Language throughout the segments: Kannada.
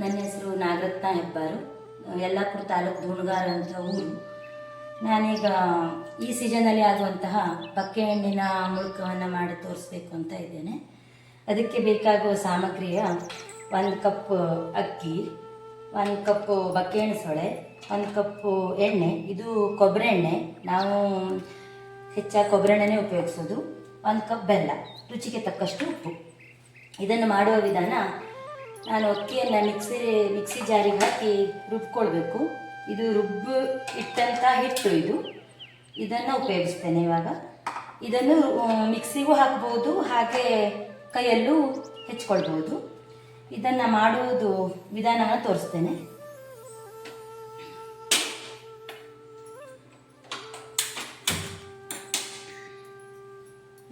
ನನ್ನ ಹೆಸರು ನಾಗರತ್ನ ಹೆಬ್ಬಾರು. ಯಲ್ಲಾಪುರ ತಾಲೂಕು ದುಣಗಾರ ಅಂತ ಊರು. ನಾನೀಗ ಈ ಸೀಸನಲ್ಲಿ ಆಗುವಂತಹ ಬಕ್ಕೆ ಹಣ್ಣಿನ ಮುಳುಕವನ್ನು ಮಾಡಿ ತೋರಿಸ್ಬೇಕು ಅಂತ ಇದ್ದೇನೆ. ಅದಕ್ಕೆ ಬೇಕಾಗುವ ಸಾಮಗ್ರಿಯ ಒಂದು ಕಪ್ ಅಕ್ಕಿ, ಒಂದು ಕಪ್ಪು ಬಕ್ಕೆಹಣ್ಣು ಸೊಳೆ, ಒಂದು ಕಪ್ಪು ಎಣ್ಣೆ. ಇದು ಕೊಬ್ಬರಿ ಎಣ್ಣೆ. ನಾವು ಹೆಚ್ಚಾಗಿ ಕೊಬ್ಬರಿ ಎಣ್ಣೆನೇ ಉಪಯೋಗಿಸೋದು. ಒಂದು ಕಪ್ ಬೆಲ್ಲ, ರುಚಿಗೆ ತಕ್ಕಷ್ಟು ಉಪ್ಪು. ಇದನ್ನು ಮಾಡುವ ವಿಧಾನ ನಾನು ಅಕ್ಕಿಯನ್ನು ಮಿಕ್ಸಿ ಮಿಕ್ಸಿ ಜಾರಿಗೆ ಹಾಕಿ ರುಬ್ಕೊಳ್ಬೇಕು. ಇದು ರುಬ್ಬು ಇಟ್ಟಂಥ ಹಿಟ್ಟು ಇದು. ಇದನ್ನು ಉಪಯೋಗಿಸ್ತೇನೆ ಇವಾಗ. ಇದನ್ನು ಮಿಕ್ಸಿಗೂ ಹಾಕ್ಬೋದು, ಹಾಗೆ ಕೈಯಲ್ಲೂ ಹೆಚ್ಕೊಳ್ಬೋದು. ಇದನ್ನು ಮಾಡುವುದು ವಿಧಾನವನ್ನು ತೋರಿಸ್ತೇನೆ.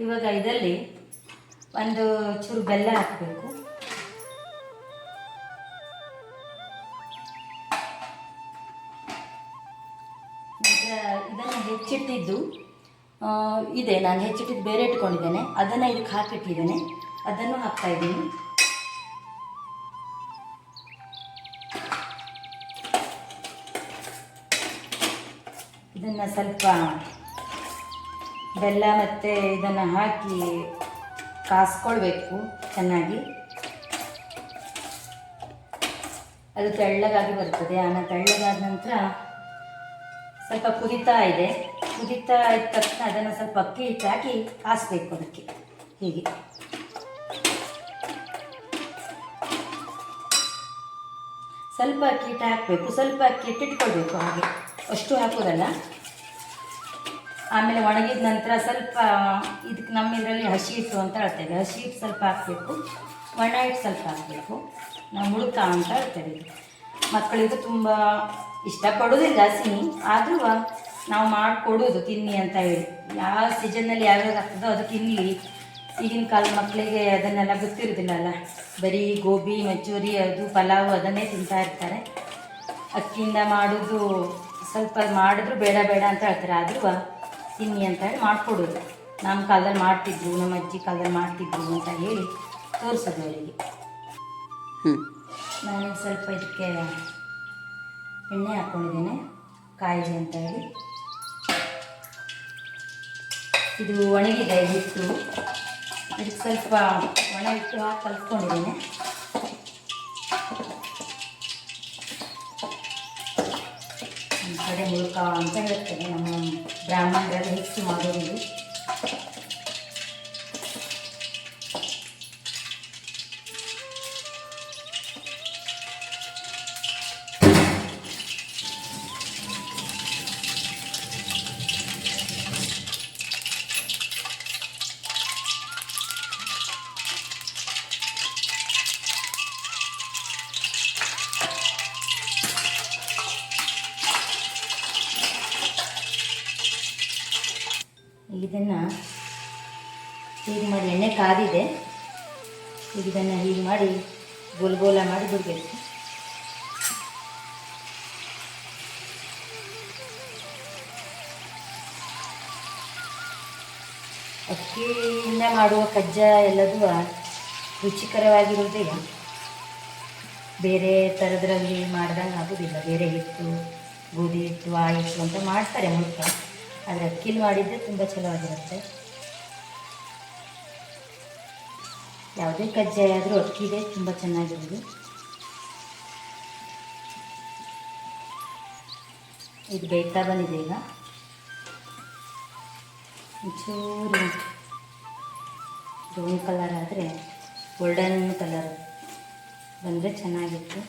ಇವಾಗ ಇದರಲ್ಲಿ ಒಂದು ಚೂರು ಬೆಲ್ಲ ಹಾಕಬೇಕು. ಹೆಚ್ಚಿಟ್ಟಿದ್ದು ಇದೆ. ನಾನು ಹೆಚ್ಚಿಟ್ಟಿದ್ದು ಬೇರೆ ಇಟ್ಕೊಂಡಿದ್ದೇನೆ. ಅದನ್ನು ಇದಕ್ಕೆ ಹಾಕಿಟ್ಟಿದ್ದೇನೆ. ಅದನ್ನು ಹಾಕ್ತಾ ಇದ್ದೀನಿ. ಇದನ್ನು ಸ್ವಲ್ಪ ಬೆಲ್ಲ ಮತ್ತು ಇದನ್ನು ಹಾಕಿ ಕಾಸ್ಕೊಳ್ಬೇಕು ಚೆನ್ನಾಗಿ. ಅದು ತೆಳ್ಳಗಾಗಿ ಬರ್ತದೆ. ಆಮೇಲೆ ತೆಳ್ಳಗಾದ ನಂತರ ಸ್ವಲ್ಪ ಕುದಿತಾ ಇದೆ. ಕುದಿತಾ ಇದ್ದ ತಕ್ಷಣ ಅದನ್ನು ಸ್ವಲ್ಪ ಅಕ್ಕಿ ಹಿಟ್ಟು ಹಾಕಿ ಕಾಸಬೇಕು ಅದಕ್ಕೆ. ಹೀಗೆ. ಸ್ವಲ್ಪ ಅಕ್ಕಿ ಹಿಟ್ಟು ಹಾಕಬೇಕು, ಸ್ವಲ್ಪ ಅಕ್ಕಿ ಹಿಟ್ಟು ಇಟ್ಕೊಳ್ಬೇಕು ಹಾಗೆ. ಅಷ್ಟು ಹಾಕೋದಲ್ಲ? ಆಮೇಲೆ ಒಣಗಿದ ನಂತರ ಸ್ವಲ್ಪ ಇದಕ್ಕೆ ನಮ್ಮ ಇದರಲ್ಲಿ ಹಸಿ ಹಿಟ್ಟು ಅಂತ ಹೇಳ್ತೇವೆ. ಹಸಿ ಹಿಟ್ಟು ಸ್ವಲ್ಪ ಹಾಕಬೇಕು, ಒಣ ಹಿಟ್ಟು ಸ್ವಲ್ಪ ಹಾಕಬೇಕು. ನಾವು ಮುಳುಕ ಅಂತ ಹೇಳ್ತೇವೆ. ಮಕ್ಕಳಿಗೂ ತುಂಬ ಇಷ್ಟಪಡೋದಿಲ್ಲ ಜಾಸ್ತಿ. ಆದರೂ ನಾವು ಮಾಡಿಕೊಡೋದು ತಿನ್ನಿ ಅಂತ ಹೇಳಿ. ಯಾವ ಸೀಸನ್ನಲ್ಲಿ ಯಾವ್ಯಾವ್ದು ಆಗ್ತದೋ ಅದು ತಿನ್ನಲಿ ಈಗಿನ ಕಾಲ ಮಕ್ಕಳಿಗೆ ಅದನ್ನೆಲ್ಲ ಗೊತ್ತಿರೋದಿಲ್ಲಲ್ಲ. ಬರೀ ಗೋಬಿ ಮಂಚೂರಿ ಅದು ಪಲಾವು ಅದನ್ನೇ ತಿಂತಾ ಇರ್ತಾರೆ. ಅಕ್ಕಿಯಿಂದ ಮಾಡೋದು ಸ್ವಲ್ಪ ಮಾಡಿದ್ರು ಬೇಡ ಬೇಡ ಅಂತ ಹೇಳ್ತಾರೆ. ಆದರೂ ತಿನ್ನಿ ಅಂತ ಹೇಳಿ ಮಾಡಿಕೊಡೋದು. ನಮ್ಮ ಕಾಲದಲ್ಲಿ ಮಾಡ್ತಿದ್ರು ನಮ್ಮ ಅಜ್ಜಿ ಕಾಲದಲ್ಲಿ ಮಾಡ್ತಿದ್ರು ಅಂತ ಹೇಳಿ ತೋರಿಸೋದು ಅವರಿಗೆ. ನಾನು ಸ್ವಲ್ಪ ಇದಕ್ಕೆ ಎಣ್ಣೆ ಹಾಕ್ಕೊಂಡಿದ್ದೇನೆ ಕಾಯಿಲೆ ಅಂತ ಹೇಳಿ. ಇದು ಒಣಗಿದೆ ಹಿಟ್ಟು. ಇದಕ್ಕೆ ಸ್ವಲ್ಪ ಒಣ ಹಿಟ್ಟು ಹಾಕಿ ಕಲ್ತ್ಕೊಂಡಿದ್ದೇನೆ. ನಮ್ಮ ಕಡೆ ಮುಳುಕ ಅಂತ ಹೇಳ್ತೇವೆ ನಮ್ಮ ಬ್ರಾಹ್ಮಣರಲ್ಲಿ ಹೆಚ್ಚು ಮಾಡೋದು ಇದನ್ನು ಹೀಗೆ ಮಾಡಿ, ಎಣ್ಣೆ ಕಾದಿದೆ. ಈಗ ಇದನ್ನು ಹೀಗೆ ಮಾಡಿ, ಗೋಲ್ ಗೋಲ ಮಾಡಿ ಬಿಡಬೇಕು. ಅಕ್ಕಿಯಿಂದ ಮಾಡುವ ಕಜ್ಜ ಎಲ್ಲದೂ ರುಚಿಕರವಾಗಿರುವುದಿಲ್ಲ. ಬೇರೆ ಥರದ್ರಲ್ಲಿ ಮಾಡ್ದಂಗೆ ಆಗೋದಿಲ್ಲ. ಬೇರೆ ಹಿಟ್ಟು, ಗೋಧಿ ಹಿಟ್ಟು ಆ ಹಿಟ್ಟು ಅಂತ ಮಾಡ್ತಾರೆ ಮುಳ್ಕ. ಆದರೆ ಅಕ್ಕಿಲಿ ಮಾಡಿದರೆ ತುಂಬ ಚಲೋವಾಗಿರುತ್ತೆ. ಯಾವುದೇ ಕಜ್ಜಾಯ ಆದರೂ ಅಕ್ಕಿದೆ ತುಂಬ ಚೆನ್ನಾಗಿರೋದು. ಇದು ಬೇಯ್ತಾ ಬಂದಿದೆ ಈಗ. ಒಂಚೂರು ಬ್ರೌನ್ ಕಲರ್ ಆದರೆ ಗೋಲ್ಡನ್ ಕಲರ್ ಬಂದರೆ ಚೆನ್ನಾಗಿತ್ತು.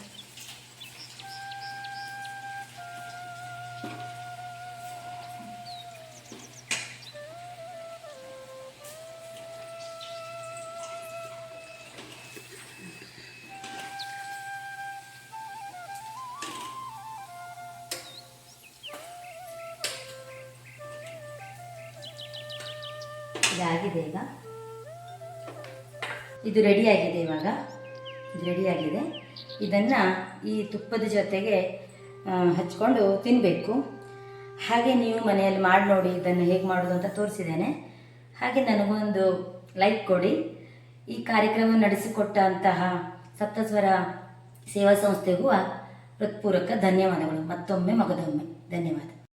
ಇದಾಗಿದೆ ಈಗ. ಇದು ರೆಡಿಯಾಗಿದೆ ಇವಾಗ. ಇದು ರೆಡಿಯಾಗಿದೆ. ಇದನ್ನು ಈ ತುಪ್ಪದ ಜೊತೆಗೆ ಹಚ್ಕೊಂಡು ತಿನ್ನಬೇಕು ಹಾಗೆ ನೀವು ಮನೆಯಲ್ಲಿ ಮಾಡಿ ನೋಡಿ ಇದನ್ನು ಹೇಗೆ ಮಾಡೋದು ಅಂತ ತೋರಿಸಿದ್ದೇನೆ. ಹಾಗೆ ನನಗೊಂದು ಲೈಕ್ ಕೊಡಿ. ಈ ಕಾರ್ಯಕ್ರಮ ನಡೆಸಿಕೊಟ್ಟಂತಹ ಸಪ್ತಸ್ವರ ಸೇವಾ ಸಂಸ್ಥೆಗೂ ಹೃತ್ಪೂರ್ವಕ ಧನ್ಯವಾದಗಳು. ಮತ್ತೊಮ್ಮೆ ಮಗದೊಮ್ಮೆ. ಧನ್ಯವಾದ.